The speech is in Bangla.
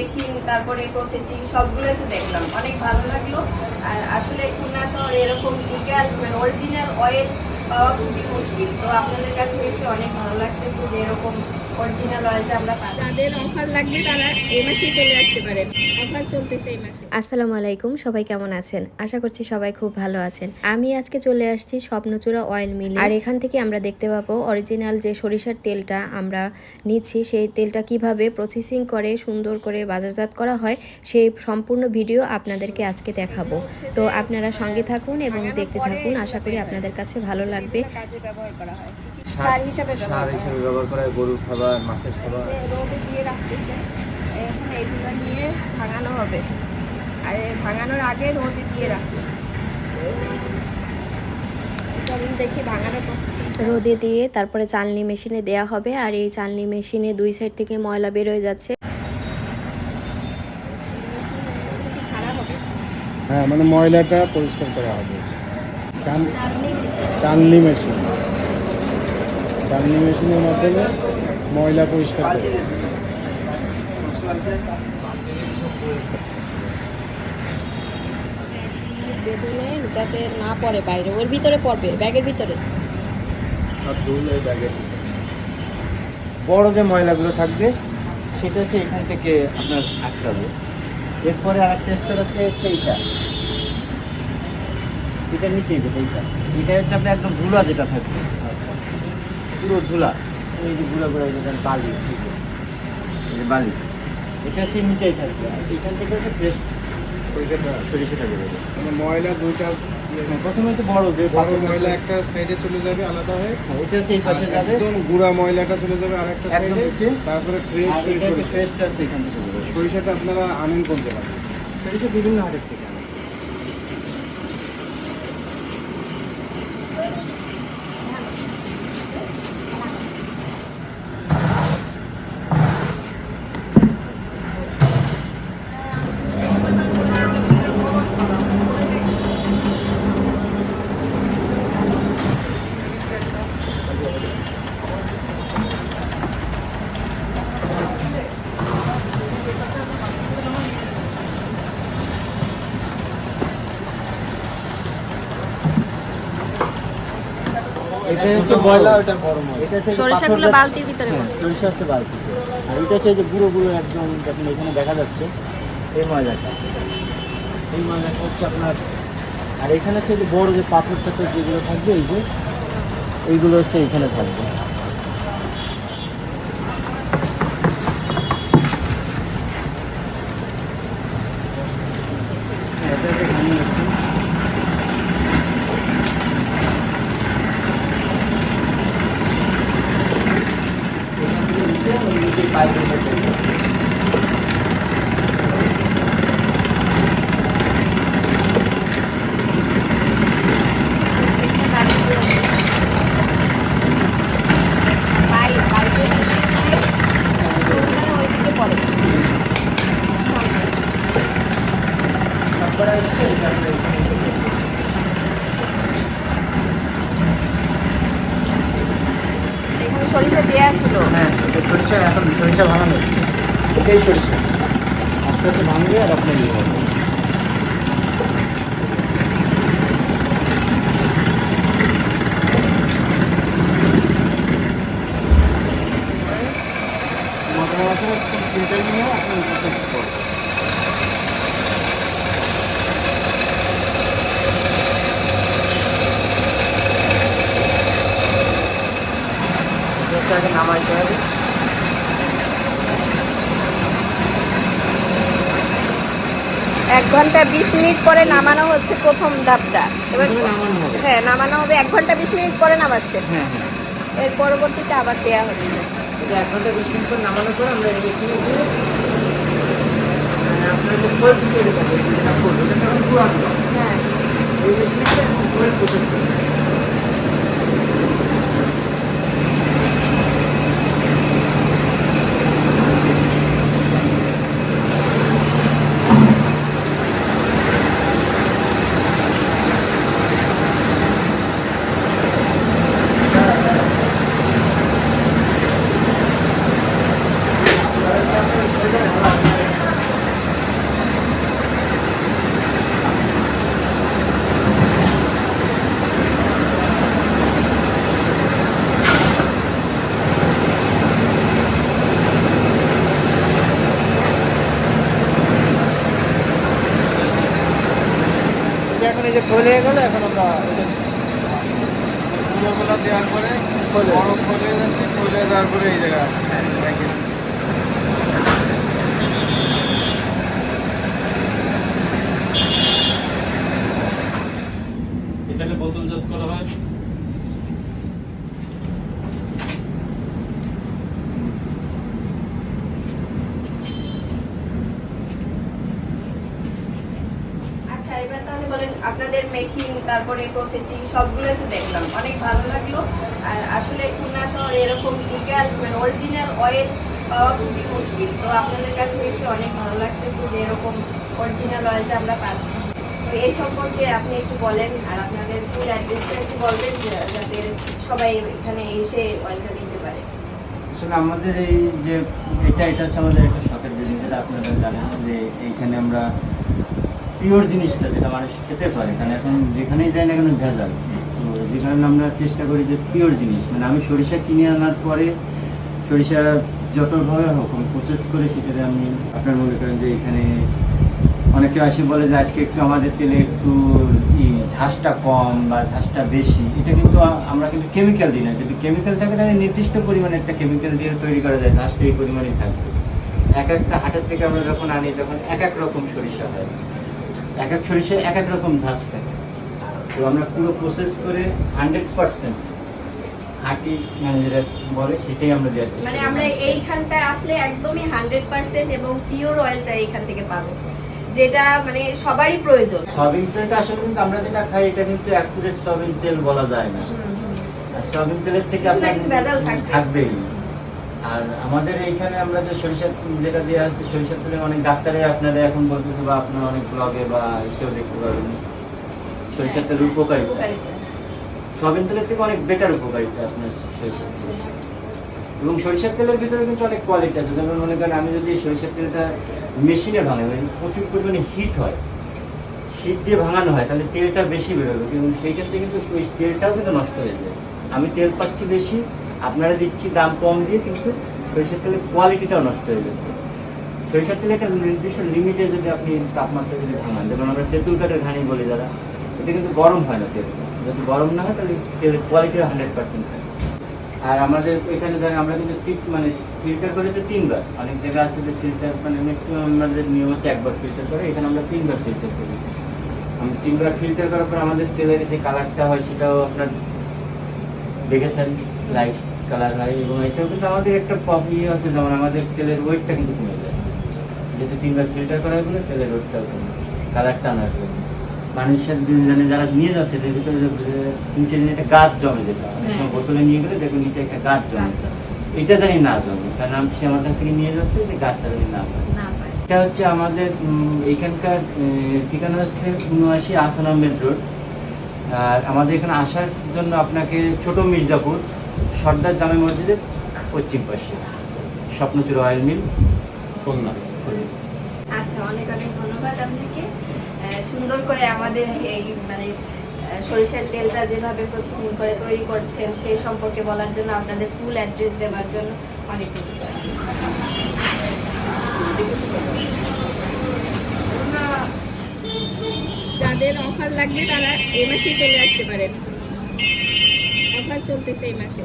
মেশিন তারপরে প্রসেসিং সবগুলো একটু দেখলাম। অনেক ভালো লাগল। আর আসলে খুলনা শহরে এরকম লিগাল মানে অরিজিনাল অয়েল পাওয়া খুবই মুশকিল। তো আপনাদের কাছে এসে অনেক ভালো লাগতেছে যে এরকম অরিজিনাল অয়েলটা আমরা পাচ্ছি। যাদের অফার লাগবে তারা এই মাসেই চলে আসতে পারেন। অফার চলতেছে এই মাসে। আসসালামু আলাইকুম সবাই কেমন আছেন? আশা করছি সবাই খুব ভালো আছেন। আমি আজকে চলে আসছি স্বপ্নচূড়া অয়েল মিল আর এখান থেকে আমরা দেখতে পাবো অরিজিনাল যে সরিষার তেলটা আমরা নিচ্ছি সেই তেলটা কীভাবে প্রসেসিং করে সুন্দর করে বাজারজাত করা হয় সেই সম্পূর্ণ ভিডিও আপনাদেরকে আজকে দেখাবো। তো আপনারা সঙ্গে থাকুন এবং দেখতে থাকুন আশা করি আপনাদের কাছে ভালো লাগবে। ব্যবহার করা হয়। সার হিসাবে ব্যবহার সার করা। হিসেবে ব্যবহার করা গরুর খাবার মাছের খাবার রোদে দিয়ে রাখতেছে এখন এগুলো নিয়ে ভাঙানো হবে। আর ভাঙানোর আগে রোদে দিয়ে রাখবে। দেখি ভাঙানোর প্রসেস রোদে দিয়ে তারপরে চালনি মেশিনে দেয়া হবে আর এই চালনি মেশিনে দুই সাইড থেকে ময়লা বের হয়ে যাচ্ছে। হ্যাঁ মানে ময়লাটা পরিষ্কার করা হবে। চালনি মেশিন। চানলি মেশিনের মাধ্যমে ময়লা পরিষ্কার করে। যাতে না পড়ে বাইরে ওর ভিতরে পড়বে ব্যাগের ভিতরে? সব ধুল ওই ব্যাগের ভিতরে। বড় যে ময়লাগুলো থাকবে সেটা হচ্ছে এখান থেকে আপনার আটকাবে এরপরে আর একটা স্তর আছে হচ্ছে এইটা। এটা নিচে যেটা এইটা। এটা হচ্ছে আপনার একদম ধুলা যেটা থাকবে। আচ্ছা। পুরো ধুলা। এই যে গুঁড়া গুঁড়া যেটা বালি এই যে, বালি। এটা হচ্ছে নিচেই থাকবে আর এখান থেকে হচ্ছে ফ্রেশ সরিষাটা সরিষাটা বেরোবে মানে ময়লা দুইটা ইয়ে, হ্যাঁ, প্রথমে হচ্ছে বড় যে বড় ময়লা একটা সাইডে চলে যাবে আলাদা হয়ে। হ্যাঁ, হচ্ছে এই পাশে যাবে। একদম গুঁড়া ময়লাটা চলে যাবে আরেকটা সাইডে। তারপরে ফ্রেশ ফ্রেশটা এখান থেকে সরিষাটা আপনারা আনেন কোন জায়গা সরিষা বিভিন্ন হাটের থেকে এটা হচ্ছে ময়লা ওটা বড় ময়লা সরিষাগুলো বালতির ভিতরে হ্যাঁ, সরিষা হচ্ছে বালতি। আর এটা হচ্ছে যে গুঁড়ো গুঁড়ো একদম দেখুন এখানে দেখা যাচ্ছে এই ময়লাটা। এই ময়লাটা হচ্ছে আপনার আর এখানে হচ্ছে যে বড় যে পাথর টাথর যেগুলো থাকবে এই যে এইগুলো হচ্ছে এখানে থাকবে। এটা হচ্ছে 500 এটাই সরিষা। আস্তে আস্তে ভাঙবে আর আপনার ইয়ে হবে মাথা মাথা চিন্তা নিয়ে আপনি উপস্থিত করবেন এটা হচ্ছে আগে নামাইতে হবে এক ঘণ্টা বিশ মিনিট পরে নামানো হচ্ছে প্রথম ধাপটা। এবার হ্যাঁ নামানো হবে। এক ঘণ্টা বিশ মিনিট পরে নামাচ্ছে। হ্যাঁ হ্যাঁ। এর পরবর্তীতে আবার দেওয়া হচ্ছে। হ্যাঁ এক ঘণ্টা বিশ মিনিট পর নামানোর পর আমরা মেশিনে দিয়ে এই যে খোল হয়ে গেল এখন আমরা এটা দেওয়ার পরে খোলে। যাচ্ছে খোলে যাওয়ার পরে এই জায়গা রেখে দিচ্ছি। এখানে বোতলজাত করা হয় আচ্ছা আপনাদের মেশিন তারপরে প্রসেসিং সবগুলো দেখলাম। অনেক ভালো লাগল। আর আসলে খুলনা এরকম মানে অরিজিনাল অয়েল পাওয়া খুবই মুশকিল। তো আপনাদের কাছে এসে অনেক ভালো লাগতেছে যে এরকম অরিজিনাল অয়েলটা আমরা পাচ্ছি। তো এই সম্পর্কে আপনি একটু বলেন, আর আপনাদের ফুল অ্যাড্রেসটা একটু বলবেন যাতে সবাই এখানে এসে অয়েলটা নিতে পারে। আসলে আমাদের এই যে, এটা এটা হচ্ছে আমাদের একটা শখের জিনিস যেটা আপনারা জানেন যে এইখানে আমরা পিওর জিনিসটা যেটা মানুষ খেতে পারে, কারণ এখন যেখানেই যাই না কেন ভেজাল। তো যেখানে আমরা চেষ্টা করি যে পিওর জিনিস মানে আমি সরিষা কিনে আনার পরে সরিষা যতভাবে হোক আমি প্রসেস করে সেটাতে আমি আপনার মনে করেন যে এখানে অনেকে আসে বলে যে আজকে একটু আমাদের তেলে একটু ঝাঁসটা কম বা ঝাঁসটা বেশি, এটা কিন্তু আমরা কিন্তু কেমিক্যাল দিই না। যদি কেমিক্যাল থাকে তাহলে নির্দিষ্ট পরিমাণে একটা কেমিক্যাল দিয়ে তৈরি করা যায়, ঝাঁসটা এই পরিমাণেই থাকবে। এক একটা হাটের থেকে আমরা যখন আনি তখন এক এক রকম সরিষা হয়। এক এক সরিষা এক এক রকম ঝাঁস থাকে তো আমরা পুরো প্রসেস করে হান্ড্রেড পার্সেন্ট খাঁটি মানে যেটা বলে সেটাই আমরা দেওয়ার চেষ্টা মানে আমরা এইখানটায় আসলে একদমই হান্ড্রেড পার্সেন্ট এবং পিওর অয়েলটা এইখান থেকে পাবো যেটা মানে সবারই প্রয়োজন। সয়াবিন তেলটা আসলে কিন্তু আমরা যেটা খাই এটা কিন্তু অ্যাকুরেট সয়াবিন তেল বলা যায় না। আর সয়াবিন তেলের থেকে আপনার। থাকবেই। আর আমাদের এইখানে আমরা যে সরিষার যেটা দেওয়া হচ্ছে সরিষার তেলে অনেক ডাক্তারে আপনারা এখন বলতেছে বা আপনারা অনেক ব্লগে বা এসেও দেখতে পাবেন সরিষার তেলের উপকারিতা। সয়াবিন তেলের থেকে অনেক বেটার উপকারিতা আপনার সরিষার তেল। এবং সরিষার তেলের ভিতরে কিন্তু অনেক কোয়ালিটি আছে। যেমন মনে করেন আমি যদি সরিষার তেলটা মেশিনে ভাঙাই মানে প্রচুর পরিমাণে হিট হয় হিট দিয়ে ভাঙানো হয় তাহলে তেলটা বেশি বেরোবে। কিন্তু সেই ক্ষেত্রে কিন্তু তেলটাও কিন্তু নষ্ট হয়ে যায়। আমি তেল পাচ্ছি বেশি আপনারা দিচ্ছি দাম কম দিয়ে কিন্তু সরিষার তেলের কোয়ালিটিটাও নষ্ট হয়ে গেছে। সরিষার তেলে একটা নির্দিষ্ট লিমিটে যদি আপনি তাপমাত্রা যদি ভাঙান যেমন আমরা তেঁতুল কাঠের ঘানি বলি যারা এটা কিন্তু গরম হয় না তেল। যদি গরম না হয় তাহলে তেলের কোয়ালিটিও হান্ড্রেড পার্সেন্ট থাকে। আর আমাদের এখানে ধরেন আমরা কিন্তু মানে ফিল্টার করেছে তিনবার। অনেক জায়গা আছে যে ফিল্টার মানে ম্যাক্সিমাম আমাদের নিয়ম হচ্ছে একবার ফিল্টার করে, এখানে আমরা তিনবার ফিল্টার করি। আমি তিনবার ফিল্টার করার পর আমাদের তেলের যে কালারটা হয় সেটাও আপনার দেখেছেন। লাইট কালার হয় এবং এটাও কিন্তু আমাদের একটা প্রবলেম আছে যেমন আমাদের তেলের ওয়েটটা কিন্তু কমে যায়। যেহেতু তিনবার ফিল্টার করা হয় বলে তেলের ওয়েটটাও কমে কালারটা না আসবে মানুষের জানে যারা নিয়ে যাচ্ছে এদের ভিতরে নিচে যে একটা গাছ জমে যেটা। বোতলে নিয়ে গেলে দেখবেন নিচে একটা গাছ জমে এটা জানি না জমে কারণ আমি সে আমার কাছ থেকে নিয়ে যাচ্ছে যে গাছটা জানি না হয়। এটা হচ্ছে আমাদের এখানকার ঠিকানা হচ্ছে উনআশি আসান আহমেদ রোড। আর আমাদের এখানে আসার জন্য আপনাকে ছোট মির্জাপুর সর্দার জামে মসজিদের পশ্চিম পাশে স্বপ্নচুর অয়েল মিল খুলনা। আচ্ছা অনেক অনেক ধন্যবাদ আপনাকে। সুন্দর করে আমাদের এই মানে সরিষার তেলটা যেভাবে প্রসেসিং করে তৈরি করছেন সেই সম্পর্কে বলার জন্য আপনাদের ফুল অ্যাড্রেস দেওয়ার জন্য অনেক ধন্যবাদ। যাদের অফার লাগবে তারা এই মাসেই চলে আসতে পারেন। চলতেছে এই মাসে।